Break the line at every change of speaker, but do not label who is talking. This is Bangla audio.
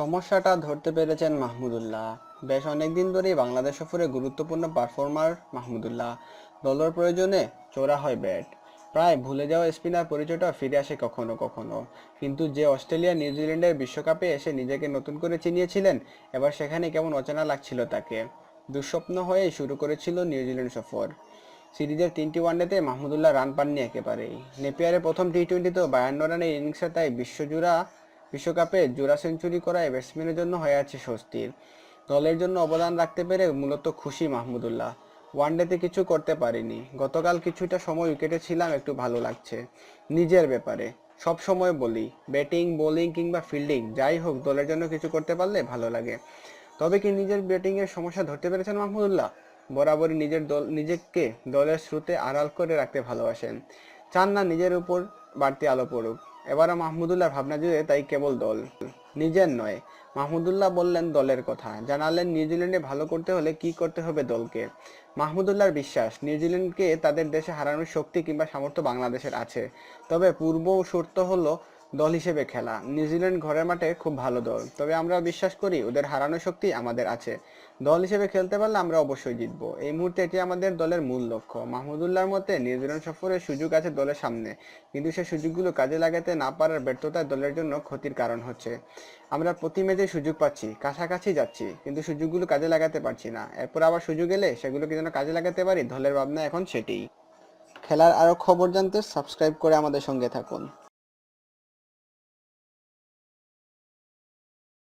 সমস্যাটা ধরতে পেরেছেন মাহমুদুল্লাহ। বেশ অনেকদিন ধরেই বাংলাদেশ সফরে গুরুত্বপূর্ণ পারফর্মার মাহমুদুল্লাহ। দলের প্রয়োজনে চোরা হয় ব্যাট। প্রায় ভুলে যাওয়া স্পিনার পরিচয়টা ফিরে আসে কখনো কখনো। কিন্তু যে অস্ট্রেলিয়া নিউজিল্যান্ডের বিশ্বকাপে এসে নিজেকে নতুন করে চিনিয়েছিলেন, এবার সেখানে কেমন অচেনা লাগছিল তাকে। দুঃস্বপ্ন হয়েই শুরু করেছিল নিউজিল্যান্ড সফর। সিরিজের তিনটি ওয়ানডেতে মাহমুদুল্লাহ রান পাননি একেবারেই। নেপিয়ারের প্রথম টি টোয়েন্টিতেও বায়ান্ন রানের ইনিংসে তাই বিশ্বজোড়া বিশ্বকাপে জোড়া সেঞ্চুরি করায় ব্যাটসম্যানের জন্য হয়ে আছে স্বস্তির। দলের জন্য অবদান রাখতে পেরে মূলত খুশি মাহমুদুল্লাহ। ওয়ানডেতে কিছু করতে পারিনি। গতকাল কিছুটা সময় উইকেটে ছিলাম, একটু ভালো লাগছে। নিজের ব্যাপারে। সব সময় বলি, ব্যাটিং, বোলিং কিংবা ফিল্ডিং, যাই হোক, দলের জন্য কিছু করতে পারলে ভালো লাগে। তবে কি নিজের ব্যাটিং এর সমস্যা ধরতে পেরেছেন মাহমুদুল্লাহ? বরাবরই নিজের দল, নিজেকে দলের স্রোতে আড়াল করে রাখতে ভালোবাসেন। চান না নিজের উপর বাড়তি আলো পড়ুক। এবারও মাহমুদুল্লাহ ভাবনা জুড়ে তাই কেবল দল, নিজের নয়। মাহমুদুল্লাহ বললেন দলের কথা। জানালেন, নিউজিল্যান্ডে ভালো করতে হলে কি করতে হবে দলকে? মাহমুদুল্লাহর বিশ্বাস, নিউজিল্যান্ডকে তাদের দেশে হারানোর শক্তি কিংবা সামর্থ্য বাংলাদেশের আছে। তবে পূর্ব শর্ত হলো দল হিসেবে খেলা। নিউজিল্যান্ড ঘরের মাঠে খুব ভালো দল। তবে আমরা বিশ্বাস করি, ওদের হারানোর শক্তি আমাদের আছে। দল হিসেবে খেলতে পারলে আমরা অবশ্যই জিতবো। এই মুহূর্তে এটি আমাদের দলের মূল লক্ষ্য। মাহমুদুল্লাহর মতে, নিউজিল্যান্ড সফরের সুযোগ আছে দলের সামনে। কিন্তু সে সুযোগগুলো কাজে লাগাতে না পারার ব্যর্থতা দলের জন্য ক্ষতির কারণ হচ্ছে। আমরা প্রতি ম্যাচে সুযোগ পাচ্ছি, কাছাকাছি যাচ্ছি, কিন্তু সুযোগগুলো কাজে লাগাতে পারছি না। এরপর আবার সুযোগ এলে সেগুলোকে যেন কাজে লাগাতে পারি? দলের ভাবনা এখন সেটিই খেলার আরও খবর জানতে সাবস্ক্রাইব করে আমাদের সঙ্গে থাকুন।